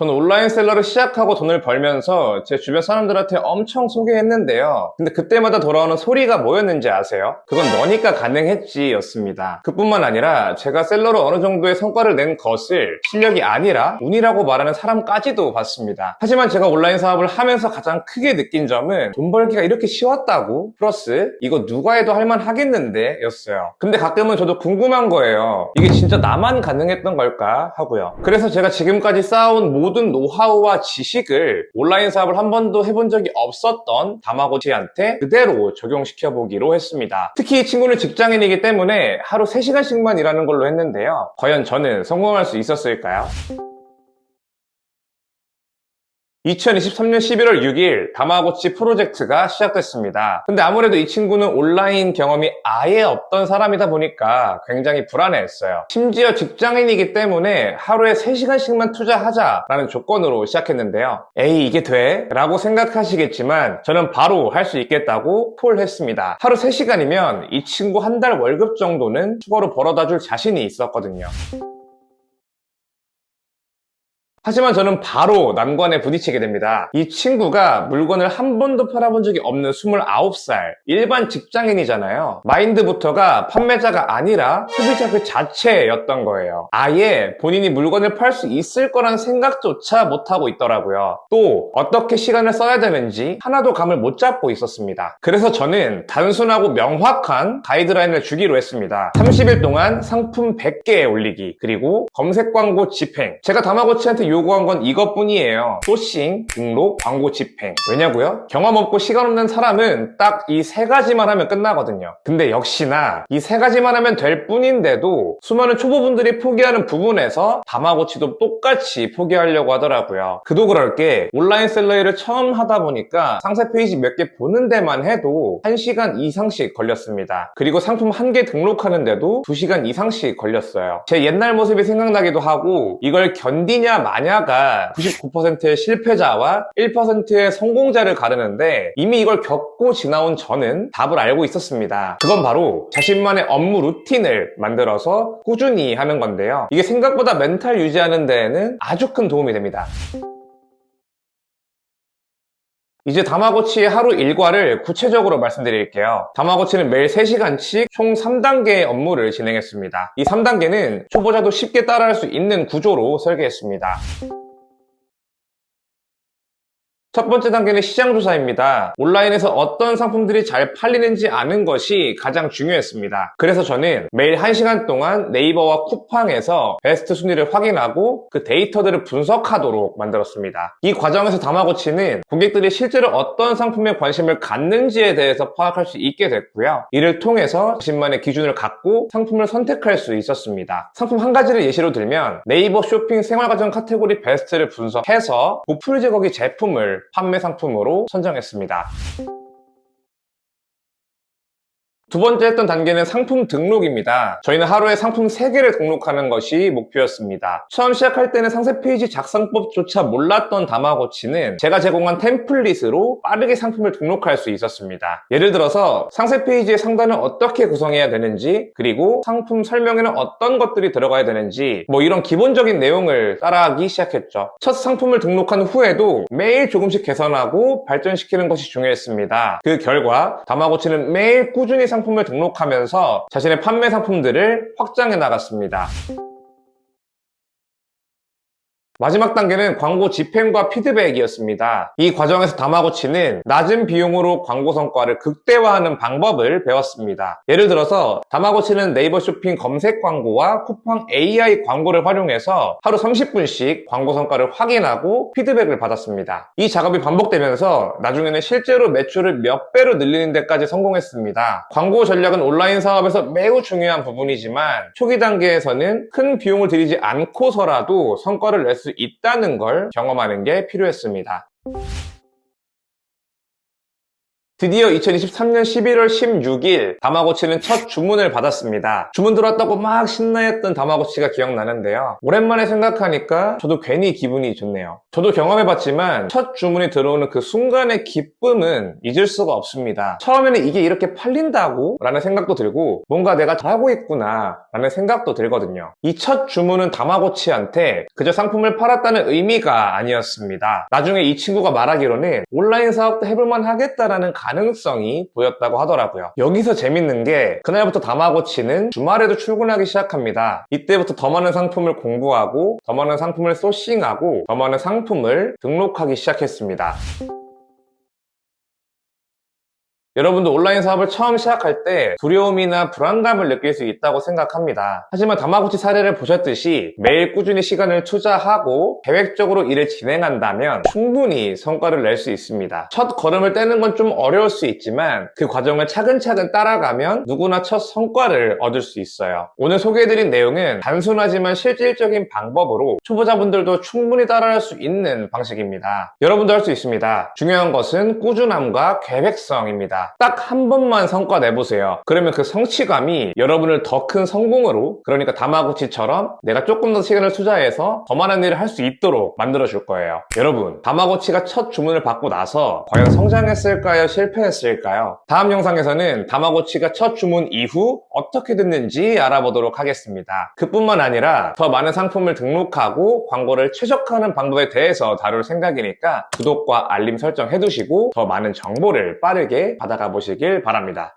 저는 온라인 셀러를 시작하고 돈을 벌면서 제 주변 사람들한테 엄청 소개했는데요. 근데 그때마다 돌아오는 소리가 뭐였는지 아세요? 그건 너니까 가능했지 였습니다. 그뿐만 아니라 제가 셀러로 어느 정도의 성과를 낸 것을 실력이 아니라 운이라고 말하는 사람까지도 봤습니다. 하지만 제가 온라인 사업을 하면서 가장 크게 느낀 점은 돈 벌기가 이렇게 쉬웠다고? 플러스 이거 누가 해도 할만 하겠는데 였어요. 근데 가끔은 저도 궁금한 거예요. 이게 진짜 나만 가능했던 걸까 하고요. 그래서 제가 지금까지 쌓아온 모든 노하우와 지식을 온라인 사업을 한 번도 해본 적이 없었던 다마고치한테 그대로 적용시켜 보기로 했습니다. 특히 이 친구는 직장인이기 때문에 하루 3시간씩만 일하는 걸로 했는데요. 과연 저는 성공할 수 있었을까요? 2023년 11월 6일 다마고치 프로젝트가 시작됐습니다. 근데 아무래도 이 친구는 온라인 경험이 아예 없던 사람이다 보니까 굉장히 불안해했어요. 심지어 직장인이기 때문에 하루에 3시간씩만 투자하자라는 조건으로 시작했는데요. 에이 이게 돼? 라고 생각하시겠지만 저는 바로 할 수 있겠다고 콜했습니다. 하루 3시간이면 이 친구 한 달 월급 정도는 추가로 벌어다 줄 자신이 있었거든요. 하지만 저는 바로 난관에 부딪히게 됩니다. 이 친구가 물건을 한 번도 팔아본 적이 없는 29살 일반 직장인이잖아요. 마인드부터가 판매자가 아니라 소비자 그 자체였던 거예요. 아예 본인이 물건을 팔 수 있을 거란 생각조차 못하고 있더라고요. 또 어떻게 시간을 써야 되는지 하나도 감을 못 잡고 있었습니다. 그래서 저는 단순하고 명확한 가이드라인을 주기로 했습니다. 30일 동안 상품 100개에 올리기 그리고 검색 광고 집행 제가 다마고치한테 요구한 건 이것뿐이에요. 소싱, 등록, 광고 집행. 왜냐고요? 경험 없고 시간 없는 사람은 딱 이 세 가지만 하면 끝나거든요. 근데 역시나 이 세 가지만 하면 될 뿐인데도 수많은 초보분들이 포기하는 부분에서 다마고치도 똑같이 포기하려고 하더라고요. 그도 그럴 게 온라인 셀러 일을 처음 하다 보니까 상세 페이지 몇 개 보는 데만 해도 1시간 이상씩 걸렸습니다. 그리고 상품 한 개 등록하는데도 2시간 이상씩 걸렸어요. 제 옛날 모습이 생각나기도 하고 이걸 견디냐 마 냐가 99%의 실패자와 1%의 성공자를 가르는데 이미 이걸 겪고 지나온 저는 답을 알고 있었습니다. 그건 바로 자신만의 업무 루틴을 만들어서 꾸준히 하는 건데요. 이게 생각보다 멘탈 유지하는 데에는 아주 큰 도움이 됩니다. 이제 다마고치의 하루 일과를 구체적으로 말씀드릴게요. 다마고치는 매일 3시간씩 총 3단계의 업무를 진행했습니다. 이 3단계는 초보자도 쉽게 따라할 수 있는 구조로 설계했습니다. 첫 번째 단계는 시장 조사입니다. 온라인에서 어떤 상품들이 잘 팔리는지 아는 것이 가장 중요했습니다. 그래서 저는 매일 1시간 동안 네이버와 쿠팡에서 베스트 순위를 확인하고 그 데이터들을 분석하도록 만들었습니다. 이 과정에서 다마고치는 고객들이 실제로 어떤 상품에 관심을 갖는지에 대해서 파악할 수 있게 됐고요. 이를 통해서 자신만의 기준을 갖고 상품을 선택할 수 있었습니다. 상품 한 가지를 예시로 들면 네이버 쇼핑 생활가전 카테고리 베스트를 분석해서 보풀 제거기 제품을 판매 상품으로 선정했습니다. 두 번째 했던 단계는 상품 등록입니다. 저희는 하루에 상품 3개를 등록하는 것이 목표였습니다. 처음 시작할 때는 상세 페이지 작성법조차 몰랐던 다마고치는 제가 제공한 템플릿으로 빠르게 상품을 등록할 수 있었습니다. 예를 들어서 상세 페이지의 상단을 어떻게 구성해야 되는지 그리고 상품 설명에는 어떤 것들이 들어가야 되는지 뭐 이런 기본적인 내용을 따라하기 시작했죠. 첫 상품을 등록한 후에도 매일 조금씩 개선하고 발전시키는 것이 중요했습니다. 그 결과 다마고치는 매일 꾸준히 상품 을 등록하면서 자신의 판매 상품들을 확장해 나갔습니다. 마지막 단계는 광고 집행과 피드백이었습니다. 이 과정에서 다마고치는 낮은 비용으로 광고 성과를 극대화하는 방법을 배웠습니다. 예를 들어서 다마고치는 네이버 쇼핑 검색 광고와 쿠팡 AI 광고를 활용해서 하루 30분씩 광고 성과를 확인하고 피드백을 받았습니다. 이 작업이 반복되면서 나중에는 실제로 매출을 몇 배로 늘리는 데까지 성공했습니다. 광고 전략은 온라인 사업에서 매우 중요한 부분이지만 초기 단계에서는 큰 비용을 들이지 않고서라도 성과를 낼수 있다는 걸 경험하는 게 필요했습니다. 드디어 2023년 11월 16일 다마고치는 첫 주문을 받았습니다. 주문 들어왔다고 막 신나했던 다마고치가 기억나는데요. 오랜만에 생각하니까 저도 괜히 기분이 좋네요. 저도 경험해봤지만 첫 주문이 들어오는 그 순간의 기쁨은 잊을 수가 없습니다. 처음에는 이게 이렇게 팔린다고? 라는 생각도 들고 뭔가 내가 잘하고 있구나 라는 생각도 들거든요. 이 첫 주문은 다마고치한테 그저 상품을 팔았다는 의미가 아니었습니다. 나중에 이 친구가 말하기로는 온라인 사업도 해볼만 하겠다라는 가 능성이 보였다고 하더라고요. 여기서 재밌는 게 그날부터 다마고치는 주말에도 출근하기 시작합니다. 이때부터 더 많은 상품을 공부하고 더 많은 상품을 소싱하고 더 많은 상품을 등록하기 시작했습니다. 여러분도 온라인 사업을 처음 시작할 때 두려움이나 불안감을 느낄 수 있다고 생각합니다. 하지만 다마고치 사례를 보셨듯이 매일 꾸준히 시간을 투자하고 계획적으로 일을 진행한다면 충분히 성과를 낼 수 있습니다. 첫 걸음을 떼는 건 좀 어려울 수 있지만 그 과정을 차근차근 따라가면 누구나 첫 성과를 얻을 수 있어요. 오늘 소개해드린 내용은 단순하지만 실질적인 방법으로 초보자분들도 충분히 따라할 수 있는 방식입니다. 여러분도 할 수 있습니다. 중요한 것은 꾸준함과 계획성입니다. 딱 한 번만 성과 내보세요. 그러면 그 성취감이 여러분을 더 큰 성공으로, 그러니까 다마고치처럼 내가 조금 더 시간을 투자해서 더 많은 일을 할 수 있도록 만들어줄 거예요. 여러분, 다마고치가 첫 주문을 받고 나서 과연 성장했을까요? 실패했을까요? 다음 영상에서는 다마고치가 첫 주문 이후 어떻게 됐는지 알아보도록 하겠습니다. 그뿐만 아니라 더 많은 상품을 등록하고 광고를 최적화하는 방법에 대해서 다룰 생각이니까 구독과 알림 설정 해두시고 더 많은 정보를 빠르게 받아가 보시길 바랍니다.